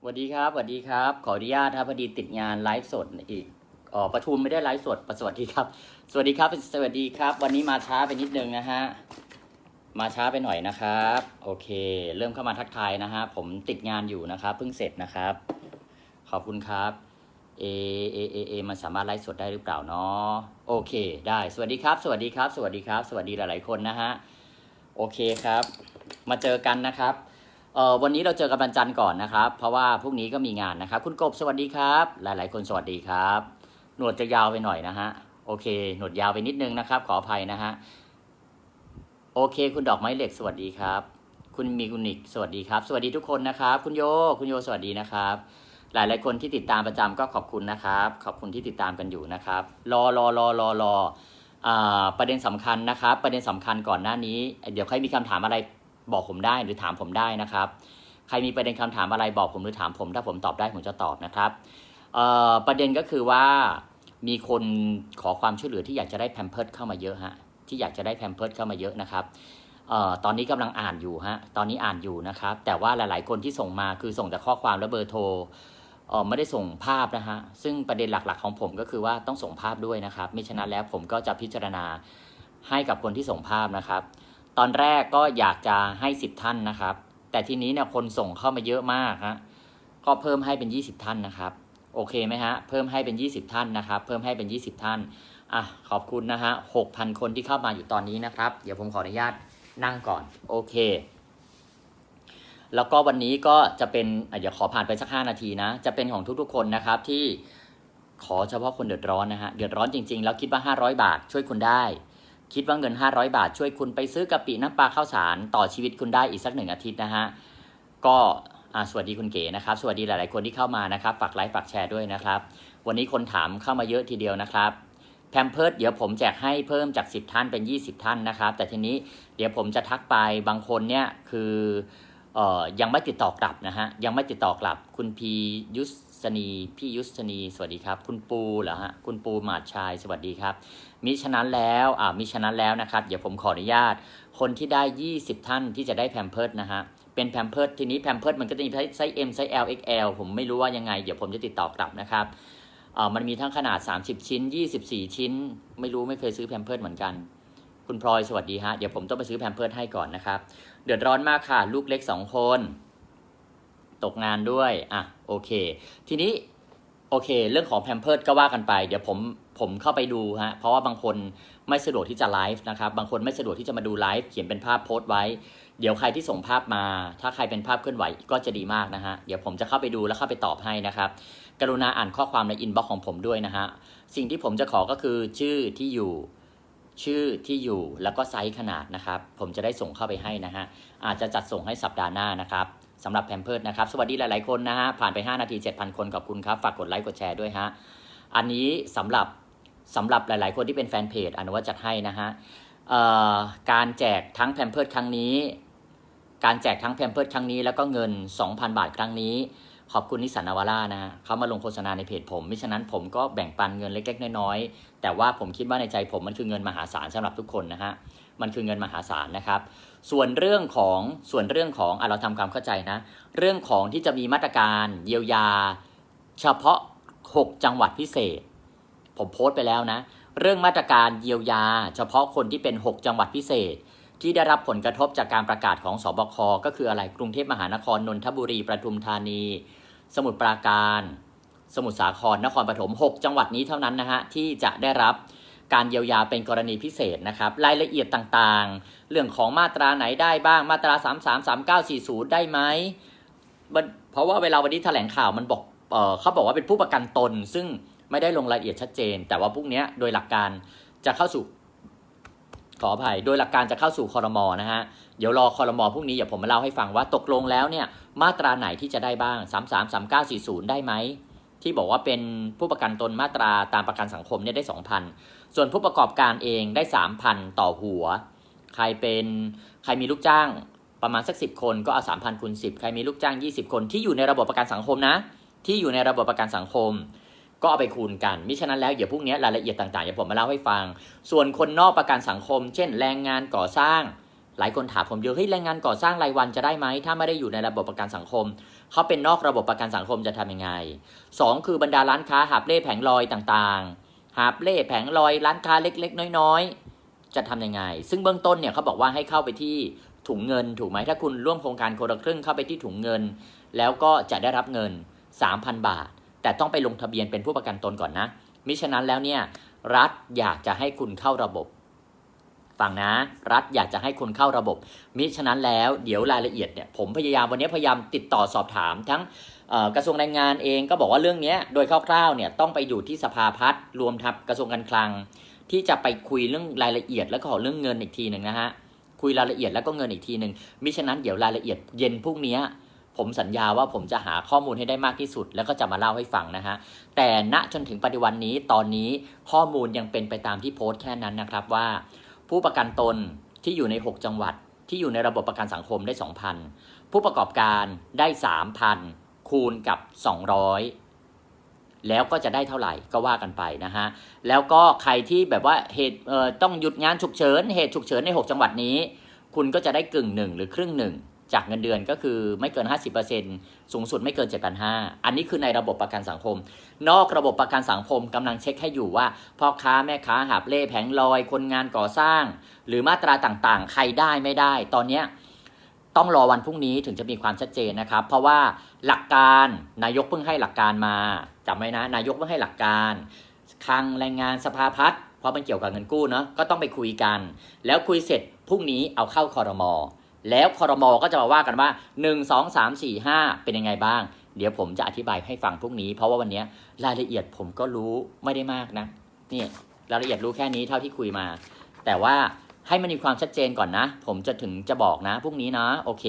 สวัสดีครับสวัสดีครับ ขออนุญาตครับพอดีติดงานไลฟ์สดอีกอ๋อประชุมไม่ได้ไลฟ์สดสวัสดีครับ สวัสดีครับ สวัสดีครับ วันนี้มาช้าไปนิดนึงนะฮะ มาช้าไปหน่อยนะครับ โอเค เริ่มเข้ามาทักทายนะฮะ ผมติดงานอยู่นะครับ เพิ่งเสร็จนะครับ ขอบคุณครับ เอ เอ เอ เอ มันสามารถไลฟ์สดได้หรือเปล่าเนาะ โอเค ได้ สวัสดีครับ สวัสดีครับ สวัสดีครับ สวัสดีหลาย ๆ คนนะฮะ โอเคครับ มาเจอกันนะครับ ออวันนี้เราเจอกันวันจันทร์ก่อนนะครับ เพราะว่าพรุ่งนี้ก็มีงานนะครับ คุณกบสวัสดีครับ หลาย ๆ คนสวัสดีครับ หนวดจะยาวไปหน่อยนะฮะ โอเค หนวดยาวไปนิดนึงนะครับ ขออภัยนะฮะ โอเค คุณดอกไม้เหล็กสวัสดีครับ คุณมีกุนิกสวัสดีครับ สวัสดีทุกคนนะครับ คุณโย คุณโยสวัสดีนะครับ หลาย ๆ คนที่ติดตามประจำก็ขอบคุณนะครับ ขอบคุณที่ติดตามกันอยู่นะครับ รอรอรอรอรออประเด็นสำคัญนะครับ ประเด็นสำคัญก่อนหน้านี้ เดี๋ยวใครมีคำถามอะไร บอกผมได้หรือถามผมได้นะครับ ใครมีประเด็นคำถามอะไรบอกผมหรือถามผม ถ้าผมตอบได้ผมจะตอบนะครับประเด็นก็คือว่ามีคนขอความช่วยเหลือที่อยากจะได้แพมเพิร์ดเข้ามาเยอะฮะที่อยากจะได้แพมเพิร์ดเข้ามาเยอะนะครับออตอนนี้กำลังอ่านอยู่ฮะตอนนี้อ่านอยู่นะครับ แต่ว่าหลาย ๆ คนที่ส่งมาคือส่งแต่ข้อความและเบอร์โทรออไม่ได้ส่งภาพนะฮะซึ่งประเด็นหลัก ๆ ของผมก็คือว่าต้องส่งภาพด้วยนะครับไม่ฉะนั้นแล้วผมก็จะพิจารณาให้กับคนที่ส่งภาพนะครับ ตอนแรกก็อยากจะให้สิบท่านนะครับ แต่ทีนี้เนี่ยคนส่งเข้ามาเยอะมากฮะก็เพิ่มให้เป็น 20 ท่านนะครับ โอเคไหมฮะเพิ่มให้เป็น 20 ท่านนะครับ เพิ่มให้เป็น 20 ท่านอะขอบคุณนะฮะ6,000 คนที่เข้ามาอยู่ตอนนี้นะครับ เดี๋ยวผมขออนุญาตนั่งก่อนโอเค แล้วก็วันนี้ก็จะเป็นอะเดี๋ยวขอผ่านไปสัก 5 นาทีนะ จะเป็นของทุกๆคนนะครับที่ขอเฉพาะคนเดือดร้อนนะฮะเดือดร้อนจริงๆ แล้วคิดว่า 500 บาทช่วยคุณได้ คิดว่าเงิน 500 บาท ช่วยคุณไปซื้อกะปิน้ำปลาข้าวสาร ต่อชีวิตคุณได้อีกสักหนึ่งอาทิตย์นะฮะ ก็สวัสดีคุณเก๋นะครับ สวัสดีหลาย ๆ คนที่เข้ามานะครับ ฝากไลค์ ฝากแชร์ด้วยนะครับ วันนี้คนถามเข้ามาเยอะทีเดียวนะครับแพมเพิร์ดเดี๋ยวผมแจกให้เพิ่มจาก 10 ท่านเป็น 20 ท่านนะครับ แต่ทีนี้เดี๋ยวผมจะทักไปบางคนเนี่ยคือออยังไม่ติดต่อกลับนะฮะ ยังไม่ติดต่อกลับคุณพียุส นีพี่ยุสนีสวัสดีครับ คุณปูเหรอฮะคุณปูหมาดชายสวัสดีครับ มิฉะนั้นแล้วอ่ามิฉะนั้นแล้วนะครับเดี๋ยวผมขออนุญาต คนที่ได้ 20 ท่านที่จะได้แพมเพิร์ดนะฮะเป็นแพมเพิร์ดทีนี้แพมเพิร์ดมันก็จะมีไซส์ M ไซส์ L XL ผมไม่รู้ว่ายังไง เดี๋ยวผมจะติดต่อกลับนะครับเอ่อมันมีทั้งขนาด 30 ชิ้น 24 ชิ้น ไม่รู้ไม่เคยซื้อแพมเพิร์ดเหมือนกันคุณพลอยสวัสดีฮะ เดี๋ยวผมต้องไปซื้อแพมเพิร์ดให้ก่อนนะครับ เดือดร้อนมากค่ะ ลูกเล็ก2คน ตกงานด้วย อะ โอเค ทีนี้โอเค เรื่องของแพมเพิร์ดก็ว่ากันไป เดี๋ยวผมผมเข้าไปดูฮะ เพราะว่าบางคนไม่สะดวกที่จะไลฟ์นะครับ บางคนไม่สะดวกที่จะมาดูไลฟ์เขียนเป็นภาพโพสต์ไว้ เดี๋ยวใครที่ส่งภาพมา ถ้าใครเป็นภาพเคลื่อนไหวก็จะดีมากนะฮะ เดี๋ยวผมจะเข้าไปดูแล้วเข้าไปตอบให้นะครับ กรุณาอ่านข้อความในอินบ็อกซ์ของผมด้วยนะฮะ สิ่งที่ผมจะขอก็คือชื่อที่อยู่ ชื่อที่อยู่แล้วก็ไซส์ขนาดนะครับ ผมจะได้ส่งเข้าไปให้นะฮะ อาจจะจัดส่งให้สัปดาห์หน้านะครับ สำหรับแพมเพิร์ดนะครับ สวัสดีหลาย ๆ คนนะฮะ ผ่านไป 5 นาที 7,000 คนขอบคุณครับ ฝากกดไลค์กดแชร์ด้วยฮะ อันนี้สำหรับสำหรับหลาย ๆ คนที่เป็นแฟนเพจอนุวัตจัดให้นะฮะการแจกทั้งแพมเพิร์ดครั้งนี้ การแจกทั้งแพมเพิร์ดครั้งนี้แล้วก็เงิน 2,000 บาทครั้งนี้ ขอบคุณนิสสันนาวาร่านะฮะเขามาลงโฆษณาในเพจผมมิฉะนั้นผมก็แบ่งปันเงินเล็ก ๆ น้อย ๆ แต่ว่าผมคิดว่าในใจผมมันคือเงินมหาศาลสำหรับทุกคนนะฮะ มันคือเงินมหาศาลนะครับ ส่วนเรื่องของส่วนเรื่องของอะเราทำความเข้าใจนะ เรื่องของที่จะมีมาตรการเยียวยา เฉพาะ 6 จังหวัดพิเศษ ผมโพสต์ไปแล้วนะ เรื่องมาตรการเยียวยา เฉพาะคนที่เป็น 6 จังหวัดพิเศษ ที่ได้รับผลกระทบจากการประกาศของสบคก็คืออะไรกรุงเทพมหานครนนทบุรีประทุมธานี สมุทรปราการ สมุทรสาครนครปฐม 6 จังหวัดนี้เท่านั้นนะฮะที่จะได้รับ การเยียวยาเป็นกรณีพิเศษนะครับ รายละเอียดต่างๆ เรื่องของมาตราไหนได้บ้างมาตรา 3 3 3 9 4 0 ได้ไหมเพราะว่าเวลาวันนี้แถลงข่าวมันบอกเออเขาบอกว่าเป็นผู้ประกันตน ซึ่งไม่ได้ลงรายละเอียดชัดเจน แต่ว่าพวกเนี้โดยหลักการจะเข้าสู่ขออภัยโดยหลักการจะเข้าสู่คอรมอนะฮะ เดี๋ยวรอคอรมอพรุ่งนี้เดี๋ยวผมมาเล่าให้ฟังว่าตกลงแล้วเนี่ยมาตราไหนที่จะได้บ้าง 3 3 3 9 4 0 ได้ไหม ที่บอกว่าเป็นผู้ประกันตนมาตราตามประกันสังคมเนี่ยได้ 2,000 ส่วนผู้ประกอบการเองได้ 3,000 ต่อหัว ใครเป็นใครมีลูกจ้างประมาณสัก 10 คนก็เอา 3,000คูณ10 ใครมีลูกจ้าง 20 คนที่อยู่ในระบบประกันสังคมนะ ที่อยู่ในระบบประกันสังคม ก็เอาไปคูณกัน มิฉะนั้นแล้วเดี๋ยวพรุ่งนี้รายละเอียดต่างๆเดี๋ยวผมมาเล่าให้ฟัง ส่วนคนนอกประกันสังคม เช่น แรงงานก่อสร้าง หลายคนถามผมเยอะเฮ้ยแรงงานก่อสร้างรายวันจะได้ไหมถ้าไม่ได้อยู่ในระบบประกันสังคม เขาเป็นนอกระบบประกันสังคมจะทำยังไงสองคือบรรดาร้านค้าหาบเล่แผงลอยต่างๆ หาบเล่แผงลอยร้านค้าเล็กๆ น้อยๆ จะทำยังไง ซึ่งเบื้องต้นเนี่ยเขาบอกว่าให้เข้าไปที่ถุงเงินถูกไหมถ้าคุณร่วมโครงการคนละครึ่งเข้าไปที่ถุงเงิน แล้วก็จะได้รับเงิน 3,000 บาท แต่ต้องไปลงทะเบียนเป็นผู้ประกันตนก่อนนะมิฉะนั้นแล้วเนี่ยรัฐอยากจะให้คุณเข้าระบบ ฟังนะ รัฐอยากจะให้คุณเข้าระบบ มิฉะนั้นแล้วเดี๋ยวรายละเอียดเนี่ยผมพยายามวันนี้พยายามติดต่อสอบถามทั้งกระทรวงแรงงานเองก็บอกว่าเรื่องนี้โดยคร่าวๆเนี่ยต้องไปอยู่ที่สภาพัฒน์รวมทับกระทรวงการคลัง ที่จะไปคุยเรื่องรายละเอียดแล้วก็ขอเรื่องเงินอีกทีหนึ่งนะฮะคุยรายละเอียดแล้วก็เงินอีกทีหนึ่งมิฉะนั้นเดี๋ยวรายละเอียดเย็นพรุ่งนี้ผมสัญญาว่าผมจะหาข้อมูลให้ได้มากที่สุด แล้วก็จะมาเล่าให้ฟังนะฮะ แต่ณจนถึงปัจจุบันนี้ตอนนี้ข้อมูลยังเป็นไปตามที่โพสต์แค่นั้นนะครับว่า ผู้ประกันตนที่อยู่ใน 6 จังหวัดที่อยู่ในระบบประกันสังคมได้ 2,000 ผู้ประกอบการได้ 3,000 คูณกับ 200 แล้วก็จะได้เท่าไหร่ก็ว่ากันไปนะฮะ แล้วก็ใครที่แบบว่าเหตุเอ่อต้องหยุดงานฉุกเฉิน เหตุฉุกเฉินใน 6 จังหวัดนี้ คุณก็จะได้กึ่งหนึ่งหรือครึ่งหนึ่ง จากเงินเดือนก็คือไม่เกิน 50%สูงสุดไม่เกิน 7,500 อันนี้คือในระบบประกันสังคม นอกระบบประกันสังคมกำลังเช็คให้อยู่ว่าพ่อค้าแม่ค้าหาบเล่แผงลอยคนงานก่อสร้าง หรือมาตราต่างๆ ใครได้ไม่ได้ ตอนเนี้ยต้องรอวันพรุ่งนี้ถึงจะมีความชัดเจนนะครับ เพราะว่าหลักการนายกเพิ่งให้หลักการมาจำไว้นะ นายกเพิ่งให้หลักการคลังแรงงานสภาพัฒน์เพราะมันเกี่ยวกับเงินกู้เนาะก็ต้องไปคุยกัน แล้วคุยเสร็จพรุ่งนี้เอาเข้าคอรมอ แล้วคอรมอก็จะมาว่ากันว่า 1 2 3 4 5 เป็นยังไงบ้าง เดี๋ยวผมจะอธิบายให้ฟังพรุ่งนี้ เพราะว่าวันนี้รายละเอียดผมก็รู้ไม่ได้มากนะนี่รายละเอียดรู้แค่นี้เท่าที่คุยมา แต่ว่าให้มันมีความชัดเจนก่อนนะ ผมจะถึงจะบอกนะพรุ่งนี้นะโอเค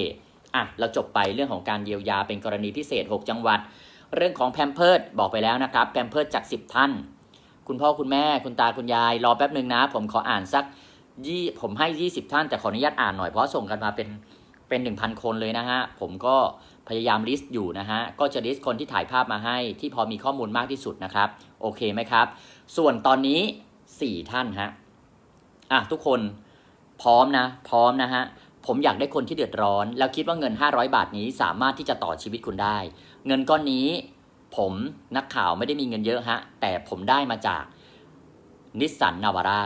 อะเราจบไปเรื่องของการเยียวยาเป็นกรณีพิเศษ 6 จังหวัด เรื่องของแพมเพิร์ดบอกไปแล้วนะครับแพมเพิร์ดจาก 10 ท่าน คุณพ่อคุณแม่คุณตาคุณยาย รอแป๊บหนึ่งนะ ผมขออ่านสัก ยี่ผมให้ 20 ท่านแต่ขออนุญาตอ่านหน่อยเพราะส่งกันมาเป็นเป็น1,000 คนเลยนะฮะ ผมก็พยายามลิสต์อยู่นะฮะ ก็จะลิสต์คนที่ถ่ายภาพมาให้ที่พอมีข้อมูลมากที่สุดนะครับ โอเคไหมครับ ส่วนตอนนี้ 4 ท่านฮะ อะทุกคนพร้อมนะ พร้อมนะฮะ ผมอยากได้คนที่เดือดร้อน แล้วคิดว่าเงิน 500 บาทนี้สามารถที่จะต่อชีวิตคุณได้ เงินก้อนนี้ ผมนักข่าวไม่ได้มีเงินเยอะฮะ แต่ผมได้มาจากนิสสันนาวาร่า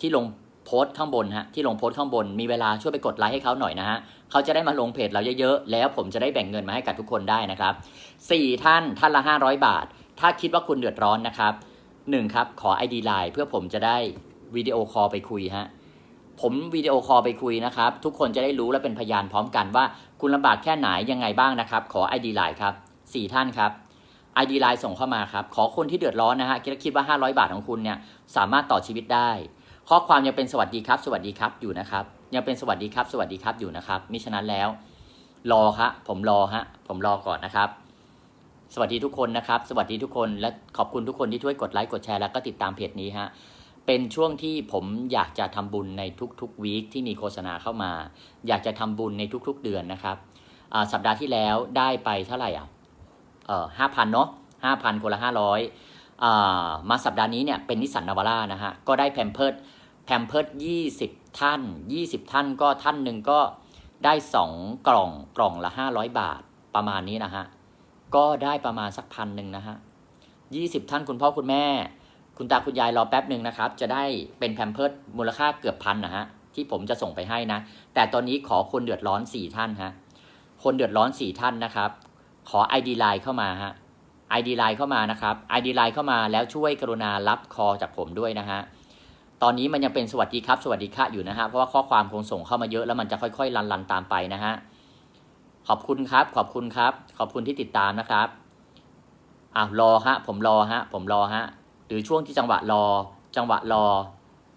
ที่ลง โพสต์ข้างบนฮะที่ลงโพสต์ข้างบนมีเวลาช่วยไปกดไลค์ให้เขาหน่อยนะฮะเขาจะได้มาลงเพจเราเยอะๆ แล้วผมจะได้แบ่งเงินมาให้กับทุกคนได้นะครับสี่ท่านท่านละ 500 บาท ถ้าคิดว่าคุณเดือดร้อนนะครับหนึ่งครับ ขอ ID Line เพื่อผมจะได้วิดีโอคอลไปคุยฮะผมวิดีโอคอลไปคุยนะครับ ทุกคนจะได้รู้และเป็นพยานพร้อมกันว่าคุณลำบากแค่ไหนยังไงบ้างนะครับ ขอ ID Line ครับสี่ท่านครับ ID Line ส่งเข้ามาครับ ขอคนที่เดือดร้อนนะฮะคิดว่า 500 บาทของคุณเนี่ยสามารถต่อชีวิตได้ ข้อความยังเป็นสวัสดีครับ สวัสดีครับอยู่นะครับ ยังเป็นสวัสดีครับ สวัสดีครับอยู่นะครับ มิฉะนั้นแล้ว รอครับผมรอฮะผมรอก่อนนะครับ สวัสดีทุกคนนะครับ สวัสดีทุกคนและขอบคุณทุกคนที่ช่วยกดไลค์กดแชร์แล้วก็ติดตามเพจนี้ฮะเป็นช่วงที่ผมอยากจะทำบุญในทุกๆวีคที่มีโฆษณาเข้ามา อยากจะทำบุญในทุกๆเดือนนะครับสัปดาห์ที่แล้วได้ไปเท่าไหร่อะเออห้าพันเนาะห้าพันคนละห้าร้อยมาสัปดาห์นี้เนี่ยเป็นนิสสันนาวาร่านะฮะก็ได้แพมเพิร์ด แพมเพิร์ดยี่สิบท่านยี่สิบท่านก็ท่านหนึ่งก็ได้สองกล่องกล่องละห้าร้อยบาทประมาณนี้นะฮะ ก็ได้ประมาณสักพันหนึ่งนะฮะยี่สิบท่านคุณพ่อคุณแม่ คุณตาคุณยายรอแป๊บหนึ่งนะครับ จะได้เป็นแพมเพิร์ดมูลค่าเกือบพันนะฮะที่ผมจะส่งไปให้นะ แต่ตอนนี้ขอคนเดือดร้อนสี่ท่านฮะคนเดือดร้อนสี่ท่านนะครับ ขอ ID Line เข้ามาฮะ ID Line เข้ามานะครับ ID Line เข้ามาแล้วช่วยกรุณารับคอจากผมด้วยนะฮะ ตอนนี้มันยังเป็นสวัสดีครับ สวัสดีค่ะอยู่นะฮะเพราะว่าข้อความคงส่งเข้ามาเยอะแล้วมันจะค่อยๆรันๆตามไปนะฮะขอบคุณครับ ขอบคุณครับ ขอบคุณที่ติดตามนะครับอ่ารอฮะผมรอฮะผมรอฮะหรือช่วงที่จังหวะรอ จังหวะรอ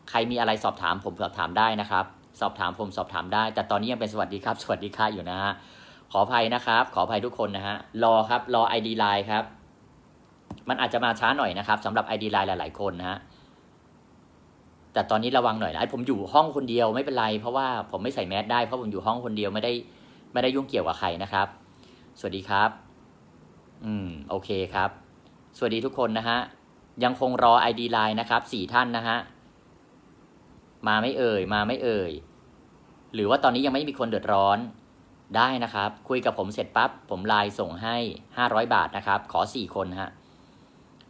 ใครมีอะไรสอบถาม ผมสอบถามได้นะครับ สอบถามผมสอบถามได้ แต่ตอนนี้ยังเป็นสวัสดีครับ สวัสดีค่ะอยู่นะฮะขออภัยนะครับ ขออภัยทุกคนนะฮะรอครับรอ ID Line ครับ มันอาจจะมาช้าหน่อยนะครับสำหรับ ID Line หลาย ๆ คนนะฮะ แต่ตอนนี้ระวังหน่อยนะผมอยู่ห้องคนเดียวไม่เป็นไร เพราะว่าผมไม่ใส่แมสได้เพราะผมอยู่ห้องคนเดียวไม่ได้ไม่ได้ยุ่งเกี่ยวกับใครนะครับ สวัสดีครับ อืมโอเคครับ สวัสดีทุกคนนะฮะยังคงรอ ID Line นะครับสี่ท่านนะฮะมาไม่เอ่ย มาไม่เอ่ย หรือว่าตอนนี้ยังไม่มีคนเดือดร้อนได้นะครับ คุยกับผมเสร็จปั๊บผมไลน์ส่งให้ 500 บาทนะครับ ขอ 4 คนฮะ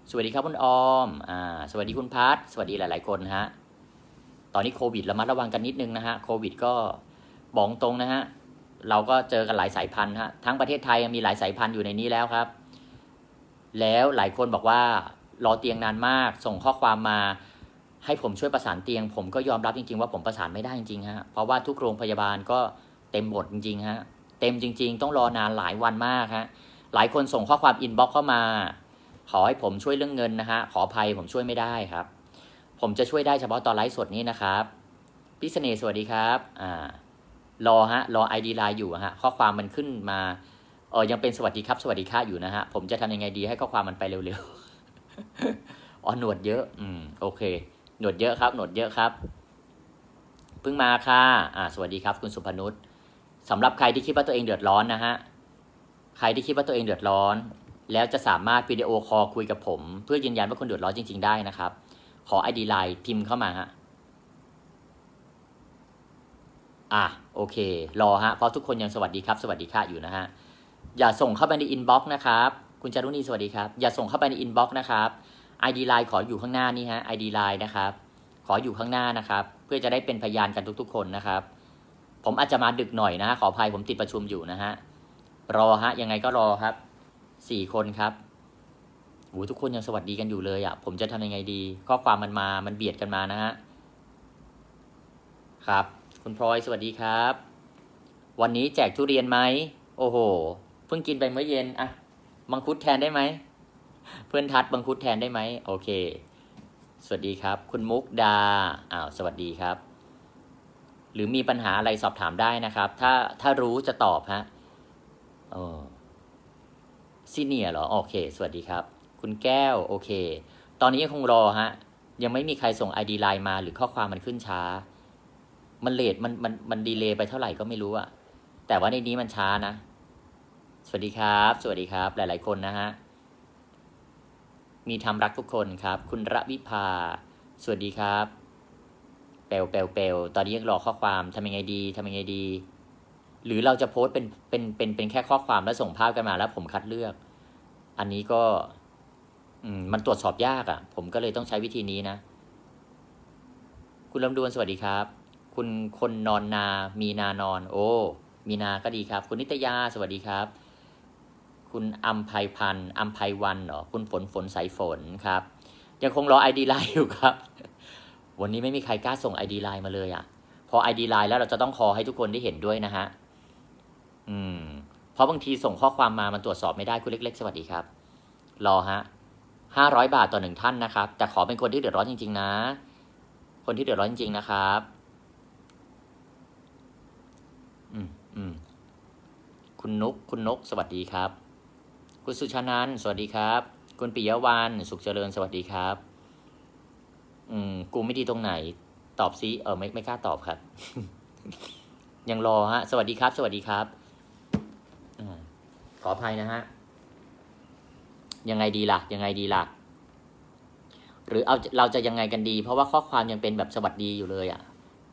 สวัสดีครับคุณออมอ่าสวัสดีคุณพัทสวัสดีหลาย ๆ คนฮะ ตอนนี้โควิดระมัดระวังกันนิดนึงนะฮะโควิดก็บอกตรงนะฮะเราก็เจอกันหลายสายพันธุ์ฮะทั้งประเทศไทยมีหลายสายพันธุ์อยู่ในนี้แล้วครับ แล้วหลายคนบอกว่ารอเตียงนานมาก ส่งข้อความมาให้ผมช่วยประสานเตียง ผมก็ยอมรับจริง ๆ ว่าผมประสานไม่ได้จริงๆฮะเพราะว่าทุกโรงพยาบาลก็เต็มหมดจริงๆฮะเต็มจริง ๆ ต้องรอนานหลายวันมากฮะหลายคนส่งข้อความอินบ็อกเข้ามา ขอให้ผมช่วยเรื่องเงินนะฮะขออภัยผมช่วยไม่ได้ครับ ผมจะช่วยได้เฉพาะตอนไลฟ์สดนี้นะครับพี่เสน่ห์สวัสดีครับ อ่ารอฮะ รอ ID ไลน์อยู่ฮะ ข้อความมันขึ้นมา เออยังเป็นสวัสดีครับ สวัสดีค่ะอยู่นะฮะ ผมจะทำยังไงดีให้ข้อความมันไปเร็วๆ อ๋อ หนวดเยอะ อืม โอเค หนวดเยอะครับ หนวดเยอะครับ เพิ่งมาค่ะ อ่า สวัสดีครับ คุณสุพนุษสำหรับใครที่คิดว่าตัวเองเดือดร้อนนะฮะ ใครที่คิดว่าตัวเองเดือดร้อน แล้วจะสามารถวิดีโอคอลคุยกับผม เพื่อยืนยันว่าคุณเดือดร้อนจริง ๆ ได้นะครับ ขอ ID ไลน์พิมพ์เข้ามาฮะ อะโอเค รอฮะ เพราะทุกคนยังสวัสดีครับ สวัสดีค่ะอยู่นะฮะ อย่าส่งเข้าไปในอินบ็อกซ์นะครับ คุณจารุณีสวัสดีครับ อย่าส่งเข้าไปในอินบ็อกซ์นะครับ ID ไลน์ขออยู่ข้างหน้านี่ฮะ ID ไลน์นะครับ ขออยู่ข้างหน้านะครับ เพื่อจะได้เป็นพยานกันทุก ๆ คนนะครับ ผมอาจจะมาดึกหน่อยนะ ขออภัยผมติดประชุมอยู่นะฮะ รอฮะ ยังไงก็รอครับ สี่คนครับ โอ้ทุกคนยังสวัสดีกันอยู่เลยอะ่ะ ผมจะทำยังไงดี ข้อความมันมา มันเบียดกันมานะฮะ ครับ คุณพลอยสวัสดีครับ วันนี้แจกทุเรียนไหม โอ้โห เพิ่งกินไปเมื่อเย็นอะมังคุดแทนได้ไหม เพื่อนทัดบังคุดแทนได้ไหม โอเค สวัสดีครับ คุณมุกดา อ้าว สวัสดีครับ หรือมีปัญหาอะไรสอบถามได้นะครับ ถ้า ถ้ารู้จะตอบฮะโอ้ซีเนียเหรอ โอเค สวัสดีครับ คุณแก้วโอเค ตอนนี้ยังคงรอฮะ ยังไม่มีใครส่ง ID ไลน์มาหรือข้อความมันขึ้นช้า มันเลทมันมันมันดีเลย์ไปเท่าไหร่ก็ไม่รู้อะแต่ว่าในนี้มันช้านะ สวัสดีครับ สวัสดีครับ หลาย ๆ คนนะฮะ มีทำรักทุกคนครับ คุณระวิภา สวัสดีครับ เปลวเปลวเปลวตอนนี้ยังรอข้อความทำยังไงดีทำยังไงดี หรือเราจะโพสเป็นเป็นเป็นเป็นแค่ข้อความแล้วส่งภาพกันมาแล้วผมคัดเลือก อันนี้ก็ อืมมันตรวจสอบยากอะ่ะ ผมก็เลยต้องใช้วิธีนี้นะ คุณลำดวนสวัสดีครับ คุณคนนอนนา มีนานอน โอ้ มีนาก็ดีครับ คุณนิตยาสวัสดีครับ คุณอัมภัยพันธ์อัมภัยวันเหรอคุณฝนฝนสายฝนครับ ยังคงรอ ID ไลน์อยู่ครับ วันนี้ไม่มีใครกล้าส่ง ID ไลน์มาเลยอะ่ะ พอ ID ไลน์แล้วเราจะต้องคอให้ทุกคนได้เห็นด้วยนะฮะอืมเพราะบางทีส่งข้อความมามันตรวจสอบไม่ได้คุณเล็ก ๆ สวัสดีครับ รอฮะ ห้าร้อยบาทต่อหนึ่งท่านนะครับ แต่ขอเป็นคนที่เดือดร้อนจริง ๆ นะ คนที่เดือดร้อนจริง ๆ นะครับ อืมอืมคุณนุกคุณนก สวัสดีครับ คุณสุชานันสวัสดีครับ คุณปิยวันสุขเจริญ สวัสดีครับ อืม กูไม่ดีตรงไหน ตอบซิเออไม่ไม่กล้าตอบครับ ยังรอฮะ สวัสดีครับ สวัสดีครับอขออภัยนะฮะ ยังไงดีล่ะ ยังไงดีล่ะ หรือเอาเราจะยังไงกันดี เพราะว่าข้อความยังเป็นแบบสวัสดีอยู่เลยอะ่ะ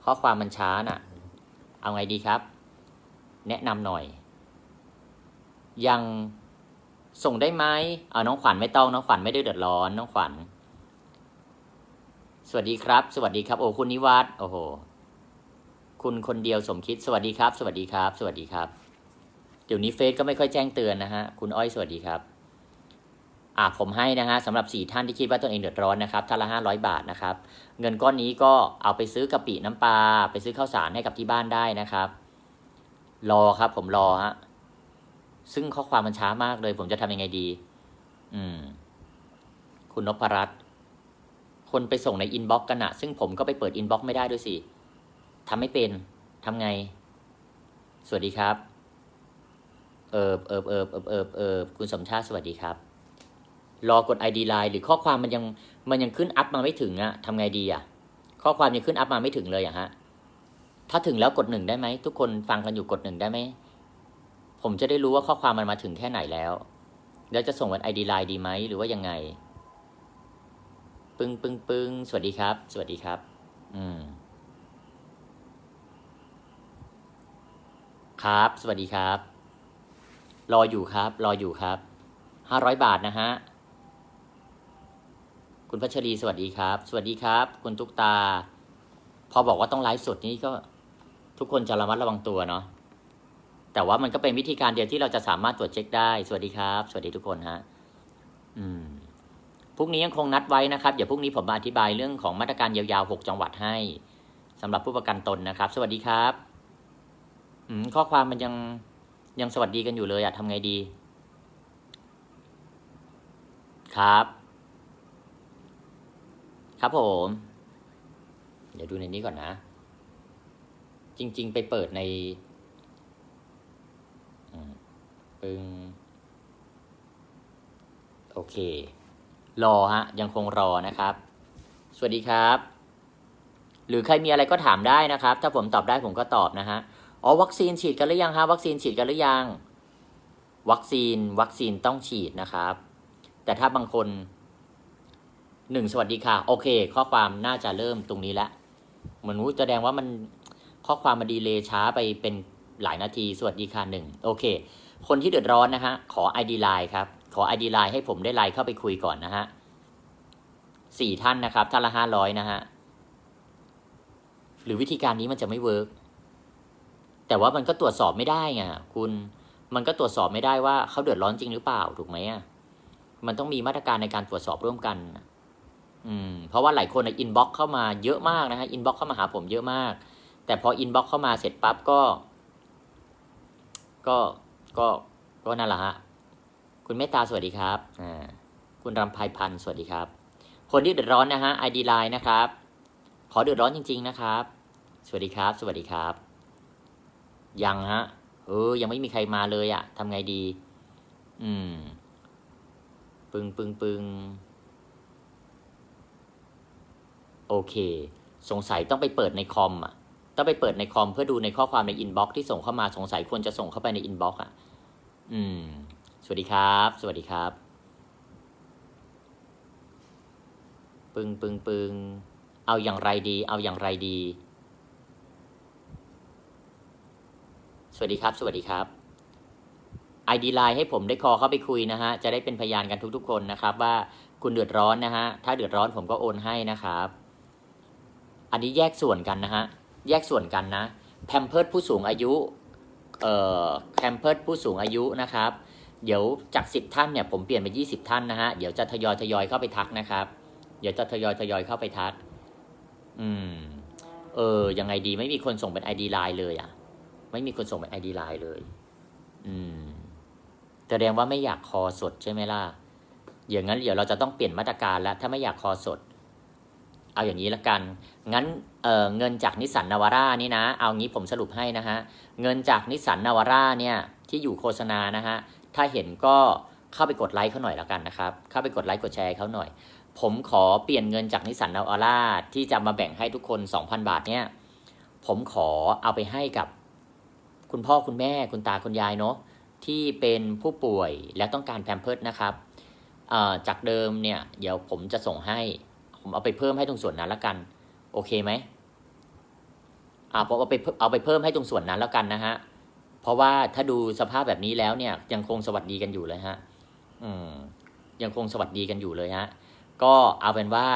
ข้อความมันช้าน่ะ เอาไงดีครับ แนะนำหน่อย ยังส่งได้ไหมเอาน้องขวัญไม่ต้องน้องขวัญไม่ได้เดือดร้อนน้องขวัญ สวัสดีครับ สวัสดีครับ โอ้คุณนิวัฒน์โอ้โห คุณคนเดียวสมคิด สวัสดีครับ สวัสดีครับ สวัสดีครับ เดี๋ยวนี้เฟซก็ไม่ค่อยแจ้งเตือนนะฮะ คุณอ้อยสวัสดีครับ อ่าผมให้นะฮะสำหรับสี่ท่านที่คิดว่าตัวเองเดือดร้อนนะครับท่านละห้าร้อยบาทนะครับเงินก้อนนี้ก็เอาไปซื้อกะปิน้ำปลาไปซื้อข้าวสารให้กับที่บ้านได้นะครับ รอครับ ผมรอฮะซึ่งข้อความมันช้ามากเลย ผมจะทำยังไงดี อืม คุณนพรัตน์คนไปส่งในอินบ็อกซ์กันอะซึ่งผมก็ไปเปิดอินบ็อกซ์ไม่ได้ด้วยสิทำไม่เป็นทำไง สวัสดีครับ เออเออเออเออเออเออคุณสมชาติสวัสดีครับ รอกด ID ไลน์หรือข้อความมันยังมันยังขึ้นอัพมาไม่ถึงอะทำไงดีอะข้อความยังขึ้นอัพมาไม่ถึงเลยอะฮะถ้าถึงแล้วกดหนึ่งได้ไหมทุกคนฟังกันอยู่กดหนึ่งได้ไหมผมจะได้รู้ว่าข้อความมันมาถึงแค่ไหนแล้ว แล้วจะส่งเป็น ID ไลน์ดีไหมหรือว่ายังไง ปึ้งปึ้งปึ้งสวัสดีครับ สวัสดีครับ อืม ครับ สวัสดีครับ รออยู่ครับ รออยู่ครับห้าร้อยบาทนะฮะ คุณพัชรีสวัสดีครับ สวัสดีครับ คุณตุ๊กตา พอบอกว่าต้องไลฟ์สดนี่ก็ทุกคนจะระมัดระวังตัวเนาะแต่ว่ามันก็เป็นวิธีการเดียวที่เราจะสามารถตรวจเช็คได้ สวัสดีครับ สวัสดีทุกคนฮะอืมพรุ่งนี้ยังคงนัดไว้นะครับเดี๋ยวพรุ่งนี้ผมมาอธิบายเรื่องของมาตรการยียวยา6จังหวัดให้สำหรับผู้ประกันตนนะครับ สวัสดีครับ อืมข้อความมันยังยังสวัสดีกันอยู่เลยอะทำไงดี ครับ ครับผม เดี๋ยวดูในนี้ก่อนนะ จริง ๆ ไปเปิดในปึงโอเค รอฮะ ยังคงรอนะครับ สวัสดีครับ หรือใครมีอะไรก็ถามได้นะครับ ถ้าผมตอบได้ผมก็ตอบนะฮะอ๋อวัคซีนฉีดกันหรือยังฮะวัคซีนฉีดกันหรือยัง วัคซีนวัคซีนต้องฉีดนะครับ แต่ถ้าบางคน หนึ่งสวัสดีค่ะ โอเค ข้อความน่าจะเริ่มตรงนี้แล้วเหมือนว่าแสดงว่ามันข้อความมันดีเลย์ช้าไปเป็นหลายนาที สวัสดีค่ะหนึ่งโอเค คนที่เดือดร้อนนะฮะ ขอ ID Line ครับ ขอ ID Line ให้ผมได้ไลน์เข้าไปคุยก่อนนะฮะสี่ท่านนะครับท่านละห้าร้อยนะฮะ หรือวิธีการนี้มันจะไม่เวิร์กแต่ว่ามันก็ตรวจสอบไม่ได้ไงคุณมันก็ตรวจสอบไม่ได้ว่าเขาเดือดร้อนจริงหรือเปล่าถูกไหมอะมันต้องมีมาตรการในการตรวจสอบร่วมกัน อืมเพราะว่าหลายคนในอินบ็อกเข้ามาเยอะมากนะฮะอินบ็อกเข้ามาหาผมเยอะมาก แต่พออินบ็อกเข้ามาเสร็จปั๊บก็ ก็ก็ก็นั่นแหละฮะคุณเมตตาสวัสดีครับอ่าคุณรำไพพันธ์สวัสดีครับ คนที่เดือดร้อนนะฮะ ID Line นะครับ ขอเดือดร้อนจริง ๆ นะครับ สวัสดีครับ สวัสดีครับ ยังฮะเออ ยังไม่มีใครมาเลยอะ่ะทำไงดี อืม ปึงปึงปึง โอเค สงสัยต้องไปเปิดในคอมอะต้องไปเปิดในคอมเพื่อดูในข้อความในอินบ็อกซ์ที่ส่งเข้ามาสงสัยควรจะส่งเข้าไปในอินบ็อกซ์อะ อืม สวัสดีครับ สวัสดีครับ ปึงปึงปึงเอาอย่างไรดี เอาอย่างไรดี สวัสดีครับ สวัสดีครับ ID Line ให้ผมได้คอเข้าไปคุยนะฮะ จะได้เป็นพยานกันทุกๆคนนะครับ ว่าคุณเดือดร้อนนะฮะ ถ้าเดือดร้อนผมก็โอนให้นะครับ อันนี้แยกส่วนกันนะฮะ แยกส่วนกันนะ แพมเพิร์ดผู้สูงอายุ เอ่อ แพมเพิร์ดผู้สูงอายุนะครับ เดี๋ยวจากสิบท่านเนี่ยผมเปลี่ยนเป็นยี่สิบท่านนะฮะ เดี๋ยวจะทยอยทยอยเข้าไปทักนะครับ เดี๋ยวจะทยอยทยอยเข้าไปทัก อืม เออ ยังไงดีไม่มีคนส่งเป็น ID Line เลยอะ ไม่มีคนส่งเป็น ID Line เลย อืม แสดงว่าไม่อยากคอสดใช่ไหมล่ะ อย่างนั้นเดี๋ยวเราจะต้องเปลี่ยนมาตรการแล้ว ถ้าไม่อยากคอสด เอาอย่างนี้ละกัน งั้นเเงินจากนิสสันนาวาร่านี่นะ เอางี้ผมสรุปให้นะฮะ เงินจากนิสสันนาวาร่าเนี่ยที่อยู่โฆษณานะฮะ ถ้าเห็นก็เข้าไปกดไลค์เขาหน่อยละกันนะครับ เข้าไปกดไลค์กดแชร์เขาหน่อย ผมขอเปลี่ยนเงินจากนิสสันนาวาร่าที่จะมาแบ่งให้ทุกคน 2,000 บาทเนี่ย ผมขอเอาไปให้กับคุณพ่อคุณแม่คุณตาคุณยายเนาะที่เป็นผู้ป่วยและต้องการแพมเพิร์ดนะครับจากเดิมเนี่ยเดี๋ยวผมจะส่งให้ ผมเอาไปเพิ่มให้ตรงส่วนนั้นและกัน โอเคไหมอ่าผมเอาไปเพิ่มเอาไปเพิ่มให้ตรงส่วนนั้นแล้วกันนะฮะ เพราะว่าถ้าดูสภาพแบบนี้แล้วเนี่ยยังคงสวัสดีกันอยู่เลยฮะ อืม ยังคงสวัสดีกันอยู่เลยฮะ ก็เอาเป็นว่า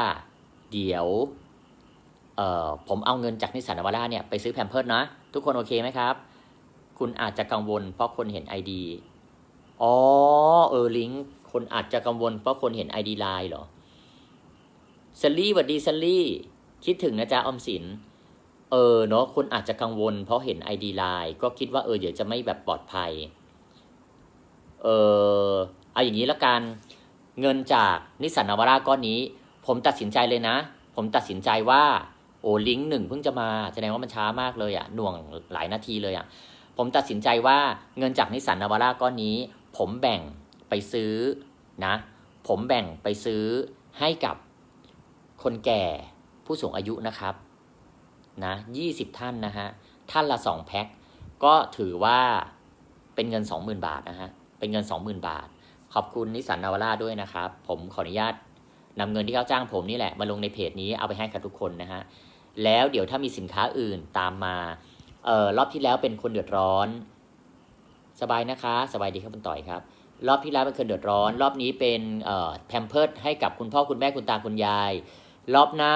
เดี๋ยว เอ่อ ผมเอาเงินจากนิสสันนวาร่าเนี่ยไปซื้อแพมเพิร์ดนะ ทุกคนโอเคไหมครับ คุณอาจจะกังวลเพราะคนเห็น ID อ๋อ เออลิงก์คนอาจจะกังวลเพราะคนเห็น ID ไลน์เหรอ ซัลลี่สวัสดีซัลลี่ คิดถึงนะจ๊ะออมสิน เออเนาะคนอาจจะกังวล เพราะเห็น ID ไลน์ก็คิดว่าเออเดี๋ยวจะไม่แบบปลอดภัย เออเอาอย่างนี้ละกัน เงินจากนิสสันนาวาร่าก้อนนี้ ผมตัดสินใจเลยนะ ผมตัดสินใจว่า โอ้ลิงก์หนึ่งเพิ่งจะมา แสดงว่ามันช้ามากเลยอะหน่วงหลายนาทีเลยอะผมตัดสินใจว่าเงินจากนิสสันนาวาร่าก้อนนี้ ผมแบ่งไปซื้อนะ ผมแบ่งไปซื้อให้กับ คนแก่ผู้สูงอายุนะครับนะยี่สิบท่านนะฮะท่านละสองแพ็คก็ถือว่าเป็นเงินสองหมื่นบาทนะฮะเป็นเงินสองหมื่นบาท ขอบคุณนิสสันนาวาร่าด้วยนะครับ ผมขออนุญาตนำเงินที่เขาจ้างผมนี่แหละมาลงในเพจนี้เอาไปให้กับทุกคนนะฮะแล้วเดี๋ยวถ้ามีสินค้าอื่นตามมาเอ่อรอบที่แล้วเป็นคนเดือดร้อน สบายนะคะ สบายดีครับคุณต่อยครับ รอบที่แล้วเป็นคนเดือดร้อน รอบนี้เป็นเอ่อแพมเพิร์ดให้กับคุณพ่อคุณแม่คุณตาคุณยาย รอบหน้า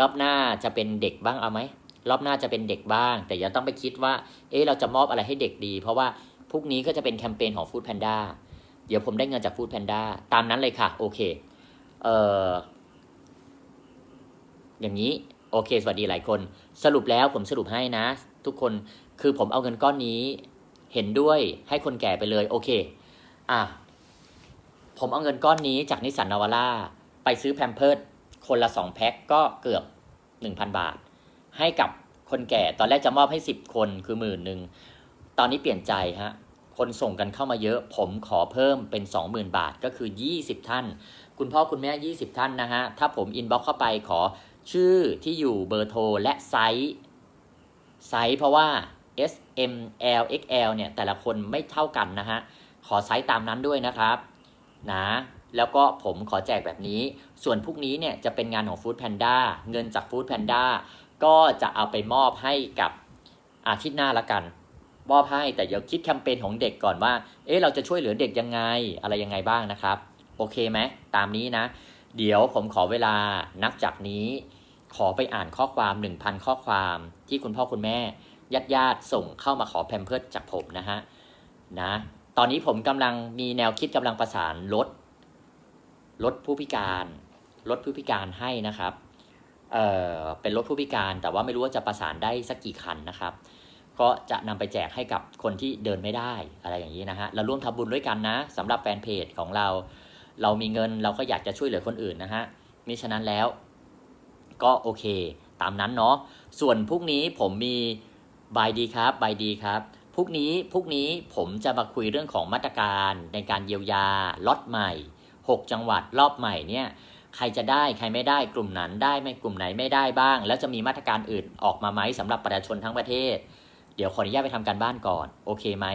รอบหน้าจะเป็นเด็กบ้างเอาไหมรอบหน้าจะเป็นเด็กบ้าง แต่อย่าต้องไปคิดว่า เอ๊ะเราจะมอบอะไรให้เด็กดี เพราะว่าพรุ่งนี้ก็จะเป็นแคมเปญของ Food Panda เดี๋ยวผมได้เงินจาก Food Panda ตามนั้นเลยค่ะ โอเค เอ่อ อย่างนี้ โอเค สวัสดีหลายคน สรุปแล้วผมสรุปให้นะ ทุกคน คือผมเอาเงินก้อนนี้ เห็นด้วย ให้คนแก่ไปเลย โอเค อะ ผมเอาเงินก้อนนี้จากนิสสันนาวาร่าไปซื้อแพมเพิร์ด คนละสองแพ็คก็เกือบหนึ่งพันบาท ให้กับคนแก่ตอนแรกจะมอบให้สิบคนคือหมื่นหนึ่งตอนนี้เปลี่ยนใจฮะคนส่งกันเข้ามาเยอะ ผมขอเพิ่มเป็นสองหมื่นบาทก็คือยี่สิบท่าน คุณพ่อคุณแม่ยี่สิบท่านนะฮะ ถ้าผมอินบ็อกเข้าไปขอชื่อที่อยู่เบอร์โทรและไซส์ไซส์เพราะว่า S M L X L เนี่ย แต่ละคนไม่เท่ากันนะฮะ ขอไซส์ตามนั้นด้วยนะครับ นะ แล้วก็ผมขอแจกแบบนี้ ส่วนพวกนี้เนี่ยจะเป็นงานของ Food Panda เงินจาก Food Panda ก็จะเอาไปมอบให้กับอาทิตย์หน้าละกันมอบให้แต่เดี๋ยวคิดแคมเปญของเด็กก่อนว่า เอ๊ะเราจะช่วยเหลือเด็กยังไงอะไรยังไงบ้างนะครับ โอเคไหมตามนี้นะ เดี๋ยวผมขอเวลานับจากนี้ ขอไปอ่านข้อความ 1,000 ข้อความที่คุณพ่อคุณแม่ญาติญาติส่งเข้ามาขอแพมเพิร์ดจากผมนะฮะนะ ตอนนี้ผมกำลังมีแนวคิดกำลังประสานรถ รถผู้พิการรถผู้พิการให้นะครับเอ่อเป็นรถผู้พิการแต่ว่าไม่รู้ว่าจะประสานได้สักกี่คันนะครับ ก็จะนำไปแจกให้กับคนที่เดินไม่ได้อะไรอย่างนี้นะฮะเราร่วมทำบุญด้วยกันนะสำหรับแฟนเพจของเรา เรามีเงินเราก็อยากจะช่วยเหลือคนอื่นนะฮะมิฉะนั้นแล้ว ก็โอเค ตามนั้นเนาะส่วนพรุ่งนี้ผมมีบายดีครับบายดีครับพรุ่งนี้พรุ่งนี้ผมจะมาคุยเรื่องของมาตรการในการเยียวยาล็อตใหม่ 6 จังหวัดรอบใหม่เนี่ยใครจะได้ใครไม่ได้กลุ่มนั้นได้ไม่กลุ่มไหนไม่ได้บ้าง แล้วจะมีมาตรการอื่นออกมาไหมสำหรับประชาชนทั้งประเทศ เดี๋ยวขออนุญาตไปทำการบ้านก่อน โอเคไหม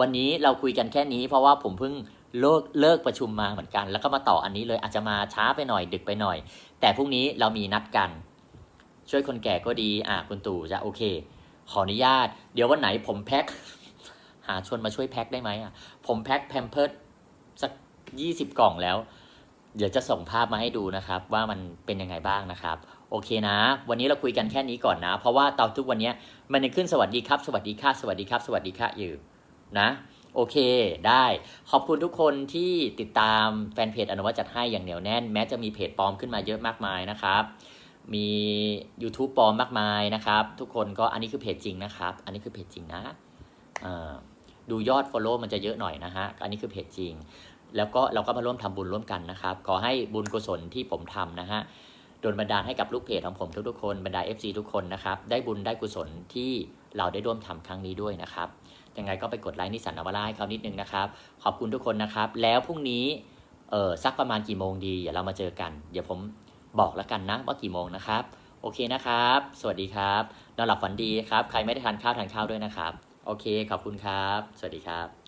วันนี้เราคุยกันแค่นี้ เพราะว่าผมเพิ่งเลิกเลิกประชุมมาเหมือนกัน แล้วก็มาต่ออันนี้เลยอาจจะมาช้าไปหน่อยดึกไปหน่อย แต่พรุ่งนี้เรามีนัดกัน ช่วยคนแก่ก็ดีอะคุณตู่จะโอเค ขออนุญาต เดี๋ยววันไหนผมแพ็คหาชวนมาช่วยแพ็คได้ไหมอะผมแพ็คแพมเพิร์ด ยี่สิบกล่องแล้ว เดี๋ยวจะส่งภาพมาให้ดูนะครับ ว่ามันเป็นยังไงบ้างนะครับ โอเคนะ วันนี้เราคุยกันแค่นี้ก่อนนะ เพราะว่าตอนทุกวันนี้มันยังขึ้นสวัสดีครับ สวัสดีค่ะสวัสดีครับ สวัสดีค่ะอยู่นะโอเค ได้ ขอบคุณทุกคนที่ติดตามแฟนเพจอนุวัตจัดให้อย่างเหนียวแน่น แม้จะมีเพจปลอมขึ้นมาเยอะมากมายนะครับ มี YouTube ปลอมมากมายนะครับ ทุกคนก็อันนี้คือเพจจริงนะครับ อันนี้คือเพจจริงนะดูยอด Follow มันจะเยอะหน่อยนะฮะ อันนี้คือเพจจริง แล้วก็เราก็มาร่วมทำบุญร่วมกันนะครับ ขอให้บุญกุศลที่ผมทำนะฮะโดนบันดาลให้กับลูกเพจของผมทุกๆคนบรรดา FC ทุกคนนะครับ ได้บุญได้กุศลที่เราได้ร่วมทำครั้งนี้ด้วยนะครับ ยังไงก็ไปกดไลค์นิสันนวาราให้เขานิดนึงนะครับ ขอบคุณทุกคนนะครับ แล้วพรุ่งนี้เออสักประมาณกี่โมงดีเดี๋ยวเรามาเจอกัน เดี๋ยวผมบอกแล้วกันนะว่ากี่โมงนะครับ โอเคนะครับ สวัสดีครับนอนหลับฝันดีครับ ใครไม่ได้ทานข้าวทานข้าวด้วยนะครับ โอเค ขอบคุณครับ สวัสดีครับ